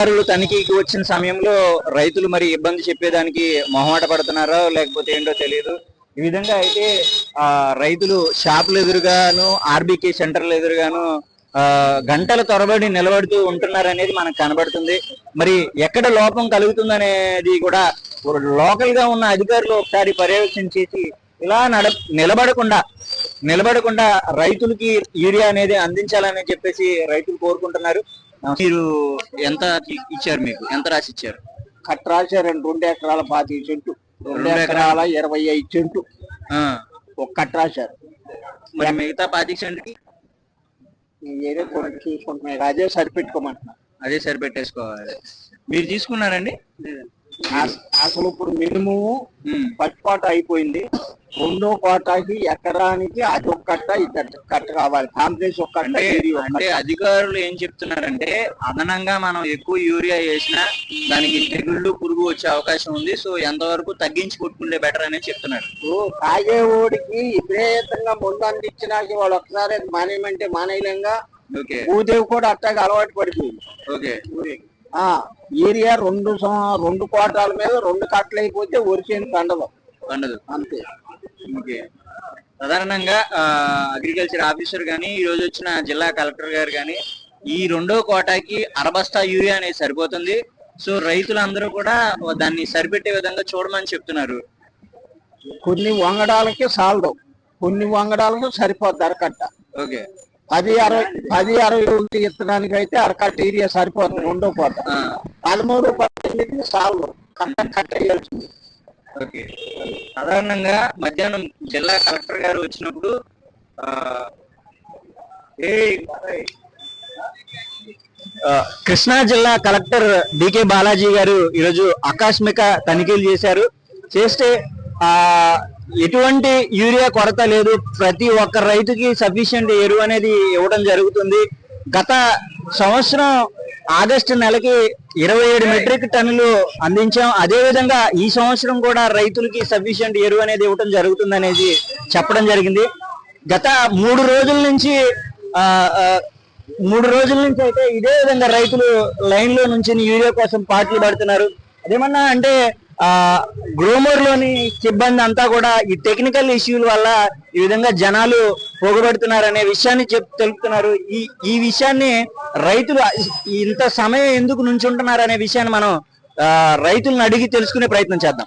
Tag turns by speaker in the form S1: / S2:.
S1: అధికారులు తనిఖీకి వచ్చిన సమయంలో రైతులు మరి ఇబ్బంది చెప్పేదానికి మొహమాట పడుతున్నారో లేకపోతే ఏంటో తెలియదు ఈ విధంగా అయితే ఆ రైతులు షాపుల ఎదురుగాను ఆర్బీకే సెంటర్ల ఎదురుగాను ఆ గంటల తొరబడి నిలబడుతూ ఉంటున్నారనేది మనకు కనబడుతుంది. మరి ఎక్కడ లోపం కలుగుతుందనేది కూడా లోకల్గా ఉన్న అధికారులు ఒకసారి పర్యవేక్షణ చేసి ఇలా నడ నిలబడకుండా నిలబడకుండా రైతులకి యూరియా అనేది అందించాలని చెప్పేసి రైతులు కోరుకుంటున్నారు. మీరు ఎంత ఇచ్చారు మీకు? ఎంత రాసి ఇచ్చారు
S2: కట్ట రాశారండి రెండు ఎకరాల పాతి చెంటు. రెండు ఎకరాల ఇరవై ఐదు చెంటు. ఒక కట్ట రాశారు.
S1: మరి మిగతా పాతిక సెంట్కి
S2: ఈ ఏరియా కొన్ని చూసుకుంటున్నాయి. అదే సరిపెట్టుకోమంటున్నారు
S1: అదే సరిపెట్టేసుకోవాలి. మీరు తీసుకున్నారండి?
S2: అసలు ఇప్పుడు మినిమం పట్టుకోట అయిపోయింది. రెండో కోటాకి ఎకరానికి అది ఒక కట్ట ఇది కట్ట కావాలి. కాంప్లెక్స్ ఒక కట్ట
S1: అంటే అధికారులు ఏం చెప్తున్నారంటే అదనంగా మనం ఎక్కువ యూరియా వేసినా దానికి తెగుళ్ళు పురుగు వచ్చే అవకాశం ఉంది. సో ఎంతవరకు తగ్గించి కొట్టుకుంటే బెటర్ అనేది చెప్తున్నారు.
S2: ఇప్పుడు తాగేవాడికి విపరీతంగా ముందు అందించినాక వాళ్ళు ఒకసారి మానేయమంటే మానేయలేంగా
S1: ఓకే.
S2: భూదేవి కూడా అట్టాగా అలవాటు పడిపోయింది.
S1: ఓకే.
S2: ఆ ఏరియా రెండు రెండు కోటాల మీద రెండు కట్టలు అయిపోతే వరిచేను పండదు.
S1: పండదు.
S2: అంతే.
S1: ఓకే. సాధారణంగా అగ్రికల్చర్ ఆఫీసర్ కానీ ఈ రోజు వచ్చిన జిల్లా కలెక్టర్ గారు కానీ ఈ రెండో కోటాకి అరబస్తా యూరియా అనేది సరిపోతుంది. సో రైతులందరూ కూడా దాన్ని సరిపెట్టే విధంగా చూడమని చెప్తున్నారు.
S2: కొన్ని వంగడాలకి సాలదు. కొన్ని వంగడాలకు సరిపోద్ది అరకట్ట
S1: ఓకే.
S2: పది అరవై పది అరవై ఒకటి ఇత్తడానికి అయితే అరకట్ట ఏరియా సరిపోతుంది రెండో
S1: ఆ,
S2: పదమూడు పద్దెనిమిది సాలదు కట్ట కట్ట వేయాల్సింది
S1: సాధారణంగా మధ్యాహ్నం జిల్లా కలెక్టర్ గారు వచ్చినప్పుడు కృష్ణా జిల్లా కలెక్టర్ డికే బాలాజీ గారు ఈరోజు ఆకస్మిక తనిఖీలు చేశారు. చేస్తే ఆ ఎటువంటి యూరియా కొరత లేదు. ప్రతి ఒక్క రైతుకి సఫిషియంట్ ఎరువు అనేది ఇవ్వడం జరుగుతుంది. గత సంవత్సరం ఆగస్టు నెలకి ఇరవై ఏడు మెట్రిక్ టన్నులు అందించాం. అదేవిధంగా ఈ సంవత్సరం కూడా రైతులకి సఫిషియంట్ ఎరువు అనేది ఇవ్వడం జరుగుతుంది అనేది చెప్పడం జరిగింది. గత మూడు రోజుల నుంచి మూడు రోజుల నుంచి అయితే ఇదే విధంగా రైతులు లైన్లో నుంచి యూరియా కోసం పాటలు పడుతున్నారు. అదేమన్నా అంటే ఆ గ్రోమర్లోని సిబ్బంది అంతా కూడా ఈ టెక్నికల్ ఇష్యూల వల్ల ఈ విధంగా జనాలు పొగబడుతున్నారు అనే విషయాన్ని చెప్ తెలుపుతున్నారు. ఈ ఈ విషయాన్ని రైతులు ఇంత సమయం ఎందుకు నుంచుంటున్నారు అనే విషయాన్ని మనం ఆ, రైతులను అడిగి తెలుసుకునే ప్రయత్నం చేద్దాం.